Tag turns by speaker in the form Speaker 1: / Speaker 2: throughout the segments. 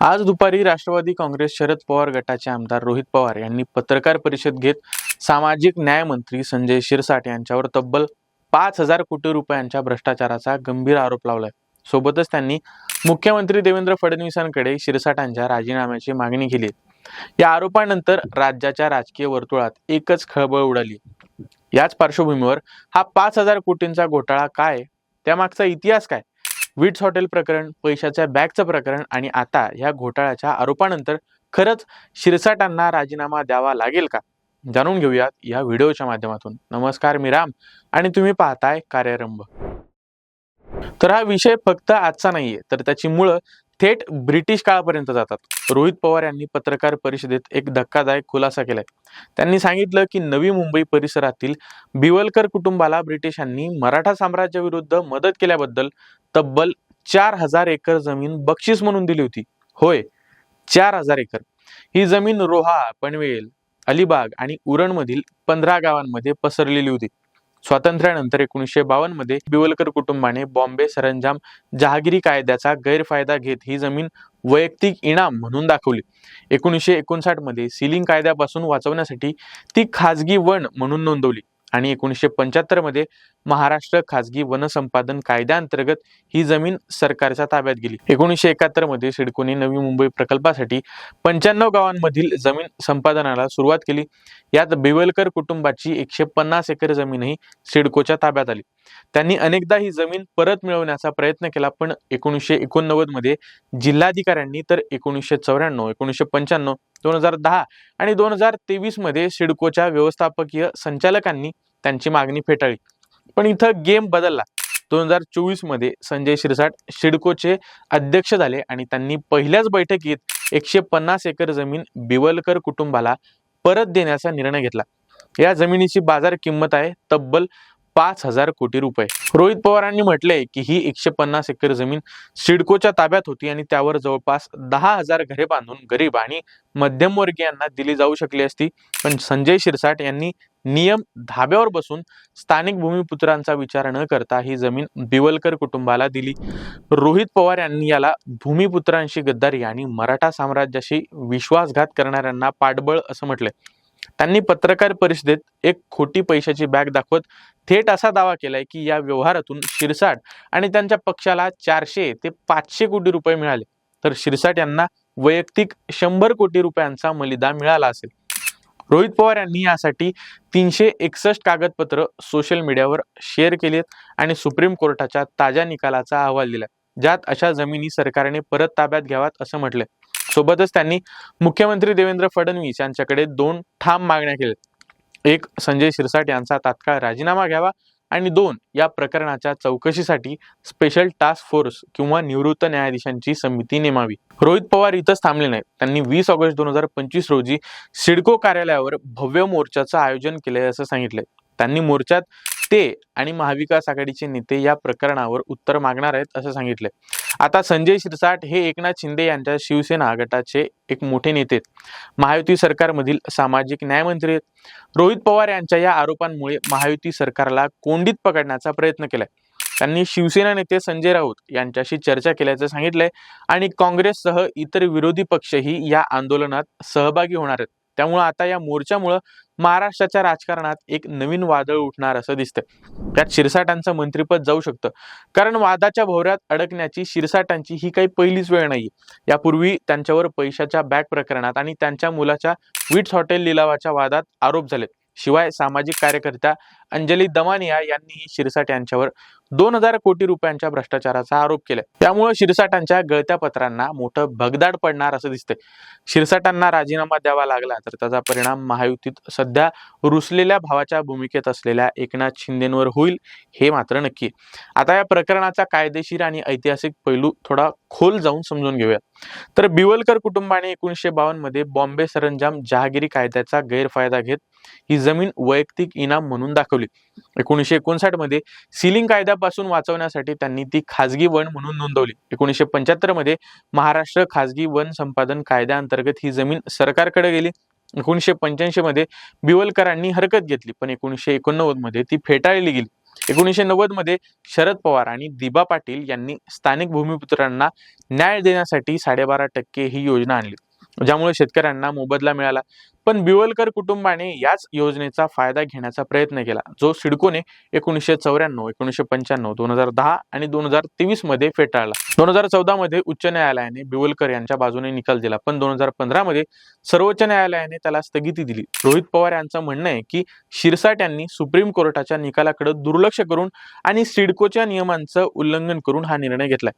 Speaker 1: आज दुपारी राष्ट्रवादी काँग्रेस शरद पवार गटाचे आमदार रोहित पवार यांनी पत्रकार परिषद घेत सामाजिक न्याय मंत्री संजय शिरसाट यांच्यावर तब्बल पाच हजार कोटी रुपयांच्या भ्रष्टाचाराचा गंभीर आरोप लावलाय. सोबतच त्यांनी मुख्यमंत्री देवेंद्र फडणवीसांकडे शिरसाटांच्या राजीनाम्याची मागणी केली. या आरोपानंतर राज्याच्या राजकीय वर्तुळात एकच खळबळ उडाली. याच पार्श्वभूमीवर हा पाच हजार कोटींचा घोटाळा काय? त्यामागचा इतिहास काय? विट्स हॉटेल प्रकरण पैशाच्या बॅगचं प्रकरण आणि आता या घोटाळ्याच्या आरोपानंतर खरंच शिरसाटांना राजीनामा द्यावा लागेल का? जाणून घेऊयात या व्हिडिओच्या माध्यमातून. नमस्कार मी राम आणि तुम्ही पाहताय कार्यारंभ. तर हा विषय फक्त आजचा नाहीये तर त्याची मुळं थेट ब्रिटिश काळापर्यंत जातात. रोहित पवार यांनी पत्रकार परिषदेत एक धक्कादायक खुलासा केलाय. त्यांनी सांगितलं की नवी मुंबई परिसरातील बिवलकर कुटुंबाला ब्रिटिशांनी मराठा साम्राज्याविरुद्ध मदत केल्याबद्दल तब्बल चार हजार एकर जमीन बक्षीस म्हणून दिली होती. होय चार हजार एकर. ही जमीन रोहा पनवेल अलिबाग आणि उरणमधील पंधरा गावांमध्ये पसरलेली होती. स्वातंत्र्यानंतर एकोणीसशे बावन्नमध्ये बिवलकर कुटुंबाने बॉम्बे सरंजाम जहागिरी कायद्याचा गैरफायदा घेत ही जमीन वैयक्तिक इनाम म्हणून दाखवली. एकोणीसशे एकोणसाठमध्ये सिलिंग कायद्यापासून वाचवण्यासाठी ती खाजगी वन म्हणून नोंदवली. आणि एकोणीसशे पंच्याहत्तरमध्ये महाराष्ट्र खाजगी वनसंपादन कायद्याअंतर्गत ही जमीन सरकारच्या ताब्यात गेली. एकोणीसशे एकाहत्तरमध्ये सिडकोने नवी मुंबई प्रकल्पासाठी पंच्याण्णव गावांमधील जमीन संपादनाला सुरुवात केली. यात बिवलकर कुटुंबाची एकशे पन्नास एकर जमीनही सिडकोच्या ताब्यात आली. त्यांनी अनेकदा ही जमीन परत मिळवण्याचा प्रयत्न केला पण एकोणीसशे एकोणनव्वदमध्ये जिल्हाधिकाऱ्यांनी तर एकोणीसशे चौऱ्याण्णव एकोणीसशे पंच्याण्णव दोन हजार दहा आणि दोन हजार तेवीसमध्ये सिडकोच्या व्यवस्थापकीय संचालकांनी त्यांची मागणी फेटाळली. पण इथं गेम बदलला. दोन हजार चोवीसमध्ये संजय शिरसाट सिडकोचे अध्यक्ष झाले आणि त्यांनी पहिल्याच बैठकीत एकशे पन्नास एकर जमीन बिवलकर कुटुंबाला परत देण्याचा निर्णय घेतला. या जमिनीची बाजार किंमत आहे तब्बल पाच हजार कोटी रुपये. रोहित पवारांनी म्हटलंय की ही एकशे पन्नास एकर जमीन सिडकोच्या ताब्यात होती आणि त्यावर जवळपास दहा हजार घरे बांधून गरीब आणि मध्यमवर्गीयांना दिली जाऊ शकली असती. पण संजय शिरसाट यांनी नियम धाब्यावर बसून स्थानिक भूमिपुत्रांचा विचार न करता ही जमीन बिवलकर कुटुंबाला दिली. रोहित पवार यांनी याला भूमिपुत्रांशी गद्दारी आणि मराठा साम्राज्याशी विश्वासघात करणाऱ्यांना पाठबळ असं म्हटलंय. त्यांनी पत्रकार परिषदेत एक खोटी पैशाची बॅग दाखवत थेट असा दावा केलाय की या व्यवहारातून शिरसाट आणि त्यांच्या पक्षाला चारशे ते पाचशे कोटी रुपये मिळाले. तर शिरसाट यांना वैयक्तिक शंभर कोटी रुपयांचा मलिदा मिळाला असेल. रोहित पवार यांनी यासाठी तीनशे एकसष्ट कागदपत्र सोशल मीडियावर शेअर केलेत आणि सुप्रीम कोर्टाच्या ताज्या निकालाचा अहवाल दिला ज्यात अशा जमिनी सरकारने परत ताब्यात घ्याव्यात असं म्हटलंय. सोबतच त्यांनी मुख्यमंत्री देवेंद्र फडणवीस यांच्याकडे दोन ठाम मागण्या केल्या. एक संजय शिरसाट यांचा तात्काळ राजीनामा घ्यावा आणि दोन या प्रकरणाच्या चौकशीसाठी स्पेशल टास्क फोर्स किंवा निवृत्त न्यायाधीशांची समिती नेमावी. रोहित पवार इथंच थांबले नाहीत. त्यांनी वीस ऑगस्ट दोन हजार पंचवीस रोजी सिडको कार्यालयावर भव्य मोर्चाचं आयोजन केलंय असं सांगितलंय. त्यांनी मोर्चात ते आणि महाविकास आघाडीचे नेते या प्रकरणावर उत्तर मागणार आहेत असं सांगितलंय. आता संजय शिरसाट हे एकनाथ शिंदे यांच्या शिवसेना गटाचे एक मोठे नेते महायुती सरकारमधील सामाजिक न्यायमंत्री आहेत. रोहित पवार यांच्या या आरोपांमुळे महायुती सरकारला कोंडीत पकडण्याचा प्रयत्न केलाय. त्यांनी शिवसेना नेते संजय राऊत यांच्याशी चर्चा केल्याचं सांगितलंय आणि काँग्रेससह इतर विरोधी पक्षही या आंदोलनात सहभागी होणार आहेत. त्यामुळे आता या मोर्चामुळं महाराष्ट्राच्या राजकारणात एक नवीन वादळ उठणार असं दिसतंय. त्यात शिरसाटांचं मंत्रिपद जाऊ शकतं. कारण वादाच्या भोवऱ्यात अडकण्याची शिरसाटांची ही काही पहिलीच वेळ नाही यापूर्वी त्यांच्यावर पैशाच्या बॅग प्रकरणात आणि त्यांच्या मुलाच्या विट्स हॉटेल लिलावाच्या वादात आरोप झालेत. शिवाय सामाजिक कार्यकर्त्या अंजली दमानिया यांनीही शिरसाट यांच्यावर दोन हजार कोटी रुपयांच्या भ्रष्टाचाराचा आरोप केलाय. त्यामुळे शिरसाटांच्या गळत्या पत्रांना मोठं भगदाड पडणार असं दिसतंय. शिरसाटांना राजीनामा द्यावा लागला तर त्याचा परिणाम महायुतीत सध्या रुसलेल्या भावाच्या भूमिकेत असलेल्या एकनाथ शिंदेवर होईल हे मात्र नक्की आता या प्रकरणाचा कायदेशीर आणि ऐतिहासिक पैलू थोडा खोल जाऊन समजून घेऊया तर बिवलकर कुटुंबाने एकोणीसशे बावन्नमध्ये बॉम्बे सरंजाम जहागिरी कायद्याचा गैरफायदा घेत ही जमीन वैयक्तिक इनाम म्हणून दाखवली. एकोणीसशे एकोणसाठमध्ये सिलिंग कायद्यापासून वाचवण्यासाठी त्यांनी ती खाजगी वन म्हणून नोंदवली. एकोणीसशे पंच्याहत्तरमध्ये महाराष्ट्र खाजगी वन संपादन कायद्याअंतर्गत ही जमीन सरकारकडे गेली. एकोणीसशे पंच्याऐंशी मध्ये बिवलकरांनी हरकत घेतली पण एकोणीसशे एकोणनव्वदमध्ये ती फेटाळली गेली. एकोणीसशे नव्वदमध्ये शरद पवार आणि दिबा पाटील यांनी स्थानिक भूमिपुत्रांना न्याय देण्यासाठी साडेबारा टक्के ही योजना आणली. ज्यामुळे शेतकऱ्यांना मोबदला मिळाला. पण बिवलकर कुटुंबाने याच योजनेचा फायदा घेण्याचा प्रयत्न केला जो सिडकोने एकोणीसशे चौऱ्याण्णव एकोणीसशे पंच्याण्णव दोन हजार दहा आणि दोन हजार तेवीसमध्ये फेटाळला. दोन हजार चौदा मध्ये उच्च न्यायालयाने बिवलकर यांच्या बाजूने निकाल दिला पण दोन हजार पंधरा मध्ये सर्वोच्च न्यायालयाने त्याला स्थगिती दिली. रोहित पवार यांचं म्हणणं आहे की शिरसाट यांनी सुप्रीम कोर्टाच्या निकालाकडे दुर्लक्ष करून आणि सिडकोच्या नियमांचं उल्लंघन करून हा निर्णय घेतलाय.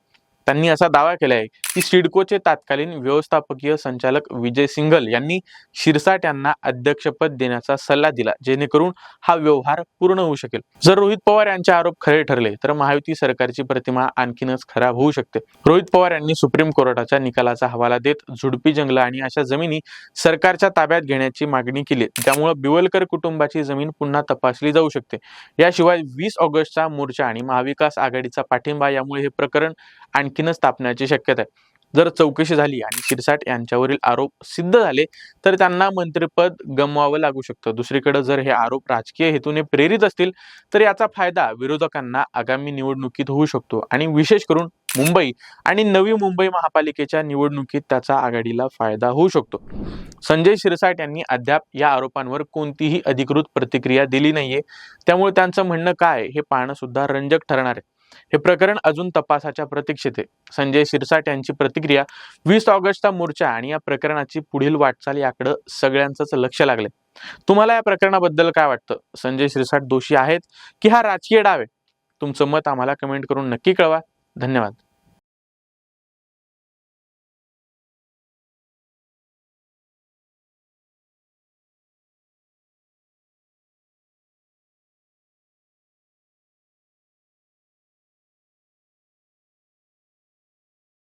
Speaker 1: त्यांनी असा दावा केला आहे की सिडकोचे तत्कालीन व्यवस्थापकीय संचालक विजय सिंघल यांनी शिरसाट यांना अध्यक्षपद देण्याचा सल्ला दिला जेणेकरून हा व्यवहार पूर्ण होऊ शकेल. जर रोहित पवार यांचे आरोप खरे ठरले तर महायुती सरकारची प्रतिमा आणखीनच खराब होऊ शकते. रोहित पवार यांनी सुप्रीम कोर्टाच्या निकालाचा हवाला देत झुडपी जंगल आणि अशा जमिनी सरकारच्या ताब्यात घेण्याची मागणी केली. त्यामुळे बिवलकर कुटुंबाची जमीन पुन्हा तपासली जाऊ शकते. याशिवाय वीस ऑगस्टचा मोर्चा आणि महाविकास आघाडीचा पाठिंबा यामुळे हे प्रकरण आणखी आणखीनच तापण्याची शक्यता आहे. जर चौकशी झाली आणि शिरसाट यांच्यावरील आरोप सिद्ध झाले तर त्यांना मंत्रिपद गमवावं लागू शकतं. दुसरीकडे जर हे आरोप राजकीय हेतूने प्रेरित असतील तर याचा फायदा विरोधकांना आगामी निवडणुकीत होऊ शकतो. आणि विशेष करून मुंबई आणि नवी मुंबई महापालिकेच्या निवडणुकीत त्याचा आघाडीला फायदा होऊ शकतो. संजय शिरसाट यांनी अद्याप या आरोपांवर कोणतीही अधिकृत प्रतिक्रिया दिली नाहीये. त्यामुळे त्यांचं म्हणणं काय हे पाहणं सुद्धा रंजक ठरणार आहे. हे प्रकरण अजून तपासाच्या प्रतीक्षेत आहे. संजय शिरसाट यांची प्रतिक्रिया वीस ऑगस्टचा मोर्चा आणि या प्रकरणाची पुढील वाटचाल याकडे सगळ्यांचंच लक्ष लागलंय. तुम्हाला या प्रकरणाबद्दल काय वाटतं? संजय शिरसाट दोषी आहेत की हा राजकीय डाव आहे? तुमचं मत आम्हाला कमेंट करून नक्की कळवा. धन्यवाद.